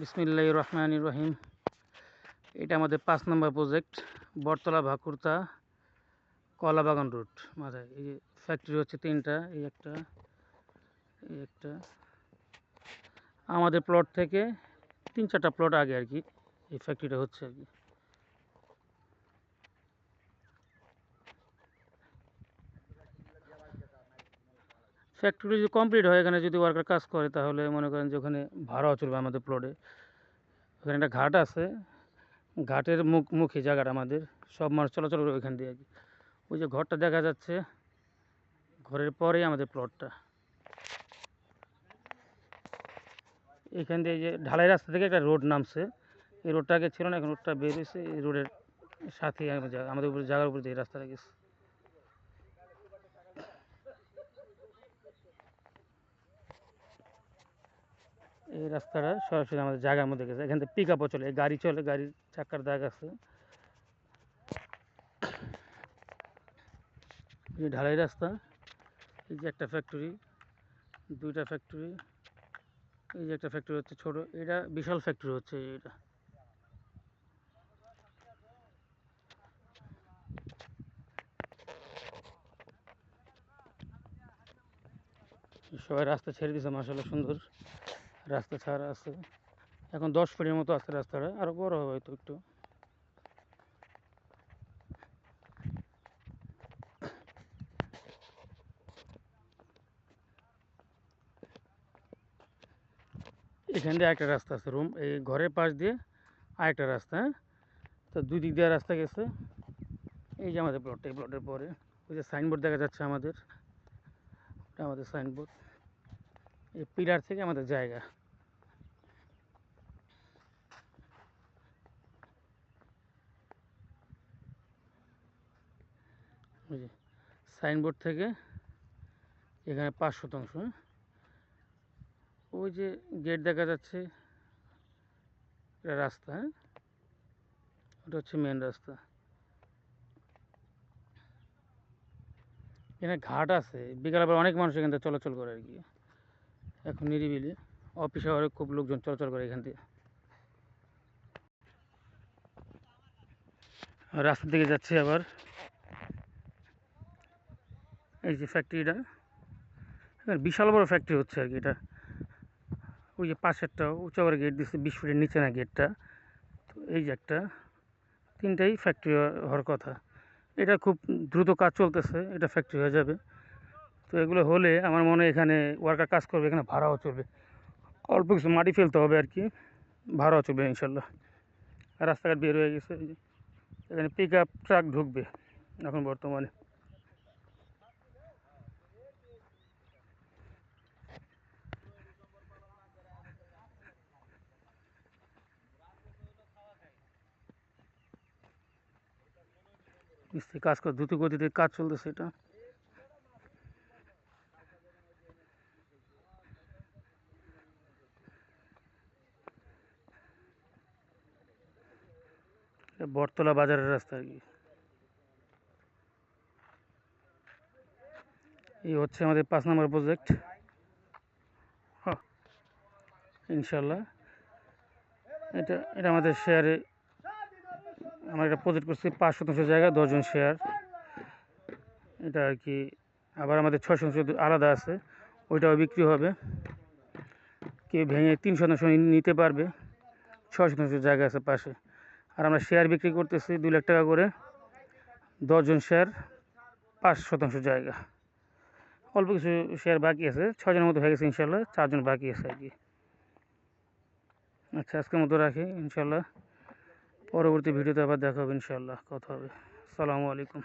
বিসমিল্লাহ রহমান রহিম এটা আমাদের পাঁচ নম্বর প্রজেক্ট বটতলা ভাকুরতা, কলাবাগান রুট মাথায় এই ফ্যাক্টরি হচ্ছে তিনটা, এই একটা এই একটা। আমাদের প্লট থেকে তিন চারটা প্লট আগে আর কি, এই ফ্যাক্টরিটা হচ্ছে আর কি। ফ্যাক্টরি যদি কমপ্লিট হয় এখানে যদি ওয়ার্কার কাজ করে, তাহলে মনে করেন যে ওখানে ভাড়াও চলবে আমাদের প্লটে ওখানে একটা ঘাট আছে। ঘাটের মুখ, মুখে জায়গাটা আমাদের। সব মানুষ চলাচল করে ওইখান দিয়ে আর কি। ওই যে ঘরটা দেখা যাচ্ছে, ঘরের পরেই আমাদের প্লটটা এখান দিয়ে যে ঢালাই রাস্তা থেকে একটা রোড নামছে। এই রোডটা আগে ছিল না, এখন রোডটা বেরিয়েছে এই রোডের সাথেই আমাদের উপরে, জায়গার উপরে দিয়ে রাস্তাটা গেছে। এই রাস্তাটা সরাসরি আমাদের জায়গার মধ্যে গেছে। এখান থেকে পিক আপও চলে গাড়ি চলে, গাড়ির চাকার দাগ আছে। ঢালাই রাস্তা, এই যে একটা ফ্যাক্টরি দুইটা ফ্যাক্টরি এই যে একটা ফ্যাক্টরি হচ্ছে ছোট, এটা বিশাল ফ্যাক্টরি হচ্ছে এটা। সবাই রাস্তা ছেড়ে দিয়েছে মাসাল্লাহ সুন্দর। রাস্তা ছাড়া আছে। এখন দশ ফিটের মতো আছে রাস্তাটা আরও বড় হবে হয়তো একটু। এখান দিয়ে একটা রাস্তা আছে, রুম। এই ঘরের পাশ দিয়ে আরেকটা রাস্তা হ্যাঁ? তো দুই দিক দিয়ে রাস্তা গেছে। এই যে আমাদের প্লটটা এই প্লটের পরে। ওই যে সাইনবোর্ড দেখা যাচ্ছে আমাদের। আমাদের সাইনবোর্ড এই পিলার থেকে আমাদের জায়গা। সাইনবোর্ড থেকে এখানে পাঁচ শতাংশ হ্যাঁ? ওই যে গেট দেখা যাচ্ছে রাস্তা হ্যাঁ? ওটা হচ্ছে মেন রাস্তা। এখানে ঘাট আছে বিকালবেলা অনেক মানুষ এখান চলাচল করে আর কি। এখন নিরিবিলি। অফিস আওয়ারে খুব লোকজন চলাচল করে এখান থেকে রাস্তার দিকে যাচ্ছে আবার। এই যে ফ্যাক্টরিটা বিশাল বড় ফ্যাক্টরি হচ্ছে আর কি এটা। ওই যে পাশেরটা, উঁচা করে গেট দিচ্ছে, বিশ ফুটের নিচে না গেটটা তো এই যে একটা, তিনটাই ফ্যাক্টরি হওয়ার কথা। এটা খুব দ্রুত কাজ চলতেছে, এটা ফ্যাক্টরি হয়ে যাবে। তো এগুলো হলে আমার মনে এখানে ওয়ার্কার কাজ করবে, এখানে ভাড়াও চলবে। অল্প কিছু মাটি ফেলতে হবে আর কি, ভাড়াও চলবে ইনশাল্লাহ। রাস্তাঘাট বের হয়ে গেছে এখানে পিক আপ ট্রাক ঢুকবে এখন বর্তমানে। মিস্ত্রি কাজ করে, দ্রুত গতিতে কাজ চলতেছে এটা। বটতলা বাজারের রাস্তা আর কি। এই হচ্ছে আমাদের পাঁচ নম্বর প্রজেক্ট হ্যাঁ ইনশাল্লাহ এটা এটা আমাদের শেয়ারে আমরা এটা প্রজেক্ট করছি পাঁচ শতাংশ জায়গা দশজন শেয়ার এটা আর কি, আবার আমাদের ছয় শতাংশ আলাদা আছে, ওইটাও বিক্রি হবে। কেউ ভেঙে তিন শতাংশ নিতে পারবে, ছয় শতাংশ জায়গা আছে পাশে। আর আমরা শেয়ার বিক্রি করতেছি দুই লাখ টাকা করে। দশজন শেয়ার পাঁচ শতাংশ জায়গা। অল্প কিছু শেয়ার বাকি আছে ছজনের মতো হয়ে গেছে ইনশাল্লাহ চারজন বাকি আছে আর কি। আচ্ছা আজকের মতো রাখি ইনশাল্লাহ পরবর্তী ভিডিওতে আবার দেখা হবে ইনশাল্লাহ কথা হবে। সালামু আলাইকুম।